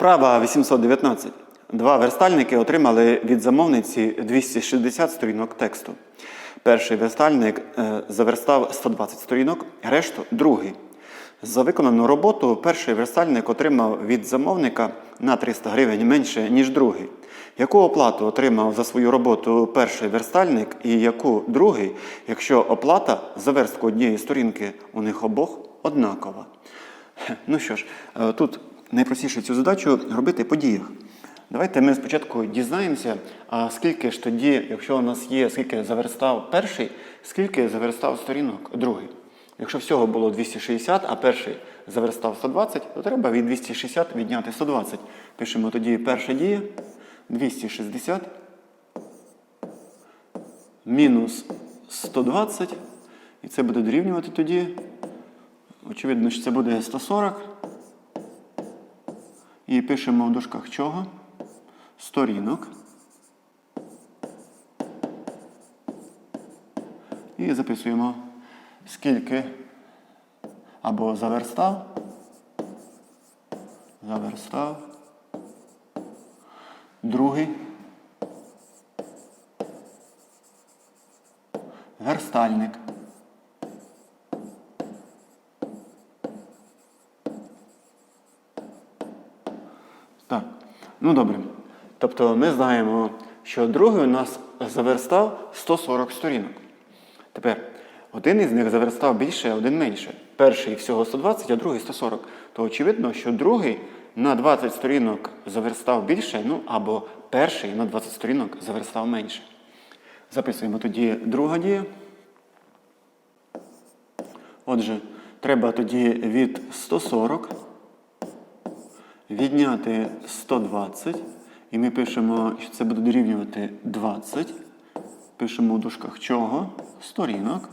Вправа 819. Два верстальники отримали від замовниці 260 сторінок тексту. Перший верстальник е, заверстав 120 сторінок, решту другий. За виконану роботу перший верстальник отримав від замовника на 300 гривень менше, ніж другий. Яку оплату отримав за свою роботу перший верстальник і яку другий, якщо оплата за верстку однієї сторінки у них обох однакова? Ну що ж, е, тут найпростіше цю задачу робити по діях. Давайте ми спочатку дізнаємося, а скільки ж тоді, якщо у нас є, скільки заверстав перший, скільки заверстав сторінок другий. Якщо всього було 260, а перший заверстав 120, то треба від 260 відняти 120. Пишемо тоді перша дія 260 мінус 120. І це буде дорівнювати тоді. Очевидно, що це буде 140. І пишемо в дужках чого? Сторінок. І записуємо, скільки або заверстав. Заверстав. Другий. Верстальник. Так, ну добре. Тобто ми знаємо, що другий у нас заверстав 140 сторінок. Тепер один із них заверстав більше, а один менше. Перший всього 120, а другий 140. То очевидно, що другий на 20 сторінок заверстав більше, ну або перший на 20 сторінок заверстав менше. Записуємо тоді друга дія. Отже, треба тоді від 140 відняти 120. І ми пишемо, що це буде дорівнювати 20. Пишемо у дужках чого? Сторінок.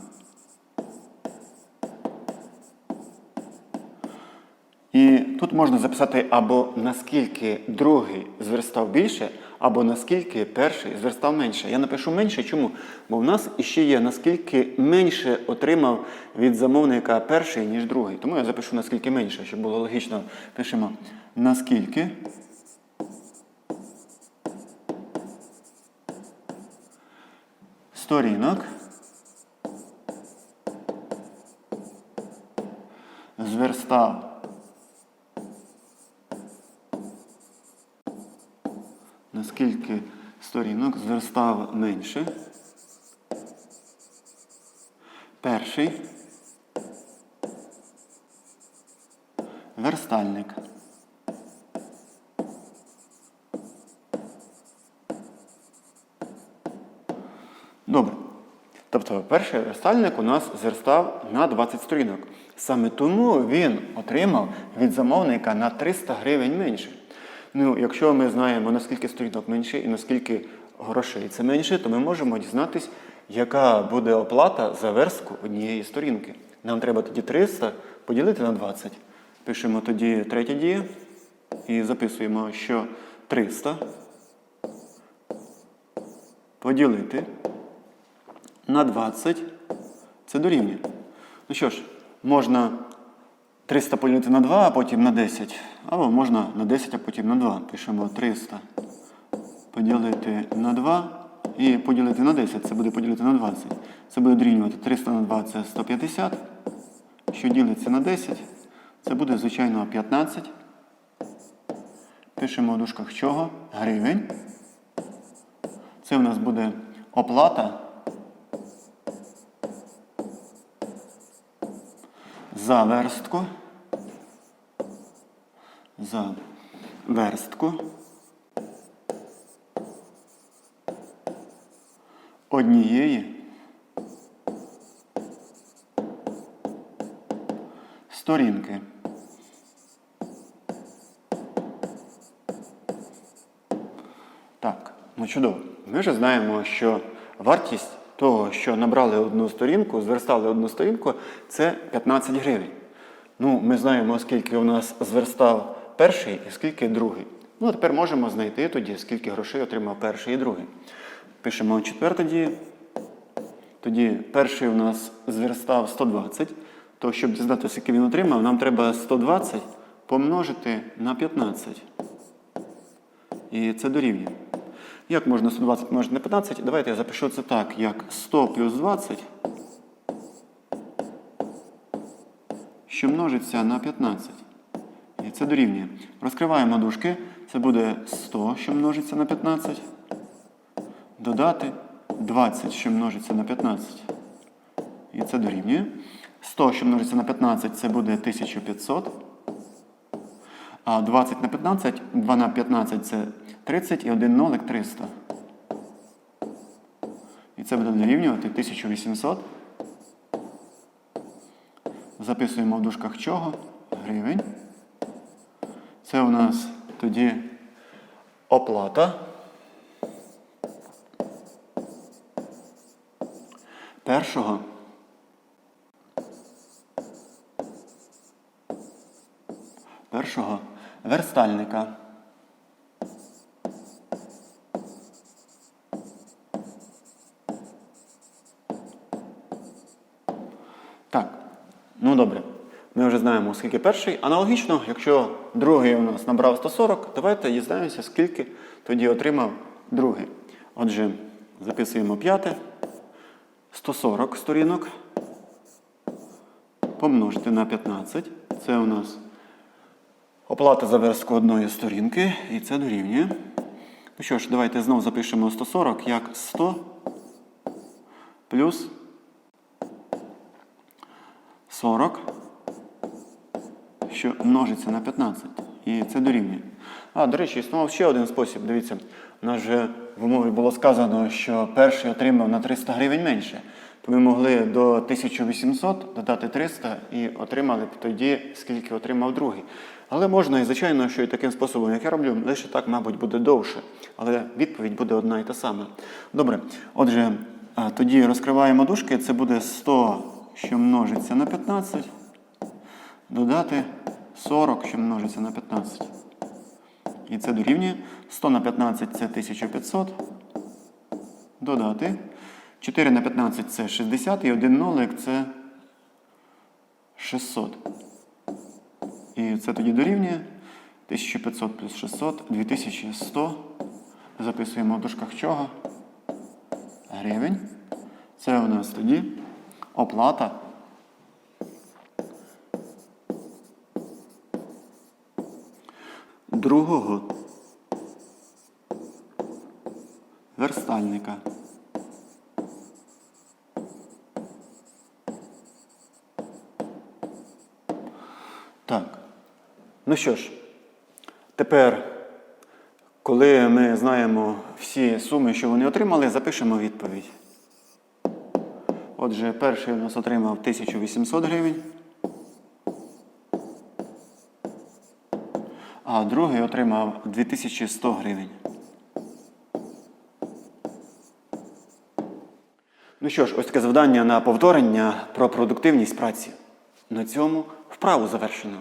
І тут можна записати або наскільки другий зверстав більше, або наскільки перший зверстав менше. Я напишу менше. Чому? Бо в нас іще є наскільки менше отримав від замовника перший, ніж другий. Тому я запишу наскільки менше, щоб було логічно. Пишемо наскільки. Сторінок. Зверстав наскільки сторінок зверстав менше. Перший верстальник. Добре. Тобто перший верстальник у нас зверстав на 20 сторінок. Саме тому він отримав від замовника на 300 гривень менше. Ну, якщо ми знаємо, наскільки сторінок менше і наскільки грошей це менше, то ми можемо дізнатись, яка буде оплата за верстку однієї сторінки. Нам треба тоді 300 поділити на 20. Пишемо тоді третя дія і записуємо, що 300 поділити на 20 це дорівнює. Ну що ж, можна 300 поділити на 2, а потім на 10. Або можна на 10, а потім на 2. Пишемо 300 поділити на 2 і поділити на 10. Це буде поділити на 20. Це буде дорівнювати 300 на 2 це 150. Що ділиться на 10, це буде, звичайно, 15. Пишемо в дужках чого? Гривень. Це у нас буде оплата. За верстку. За верстку. Однієї сторінки. Так, ну чудово. Ми вже знаємо, що вартість того, що набрали одну сторінку, зверстали одну сторінку, це 15 гривень. Ну, ми знаємо, скільки у нас зверстав перший і скільки другий. Ну, а тепер можемо знайти тоді, скільки грошей отримав перший і другий. Пишемо четверта дія. Тоді перший у нас зверстав 120. То, щоб дізнатися, скільки він отримав, нам треба 120 помножити на 15. І це дорівнює. Як можна 120 помножити на 15? Давайте я запишу це так, як 100 плюс 20, що множиться на 15. І це дорівнює. Розкриваємо дужки. Це буде 100, що множиться на 15. Додати 20, що множиться на 15. І це дорівнює. 100, що множиться на 15, це буде 1500. А 20 на 15, 2 на 15 це 30 і 1 нолик 300. І це буде дорівнювати 1800. Записуємо в дужках чого? Гривень. Це у нас тоді оплата. Першого. Першого верстальника. Так, ну добре. Ми вже знаємо, скільки перший. Аналогічно, якщо другий у нас набрав 140, давайте дізнаємося, скільки тоді отримав другий. Отже, записуємо п'яте. 140 сторінок. Помножити на 15. Це у нас оплата за верстку одної сторінки. І це дорівнює. Ну що ж, давайте знову запишемо 140 як 100 плюс 40, що множиться на 15. І це дорівнює. А, до речі, існував ще один спосіб. Дивіться, у нас же в умові було сказано, що перший отримав на 300 гривень менше. Ми могли до 1800 додати 300 і отримали б тоді, скільки отримав другий. Але можна, і звичайно, що і таким способом, як я роблю, лише так, мабуть, буде довше. Але відповідь буде одна і та сама. Добре, отже, тоді розкриваємо дужки. Це буде 100, що множиться на 15, додати 40, що множиться на 15. І це дорівнює 100 на 15 це 1500. Додати. 4 на 15 це 60 і 1 нолик це 600. І це тоді дорівнює 1500 плюс 600, 2100. Записуємо в дужках чого? Гривень. Це у нас тоді оплата. Другого верстальника. Так. Ну що ж, тепер, коли ми знаємо всі суми, що вони отримали, запишемо відповідь. Отже, перший у нас отримав 1800 гривень. А другий отримав 2100 гривень. Ну що ж, ось таке завдання на повторення про продуктивність праці. На цьому вправу завершено.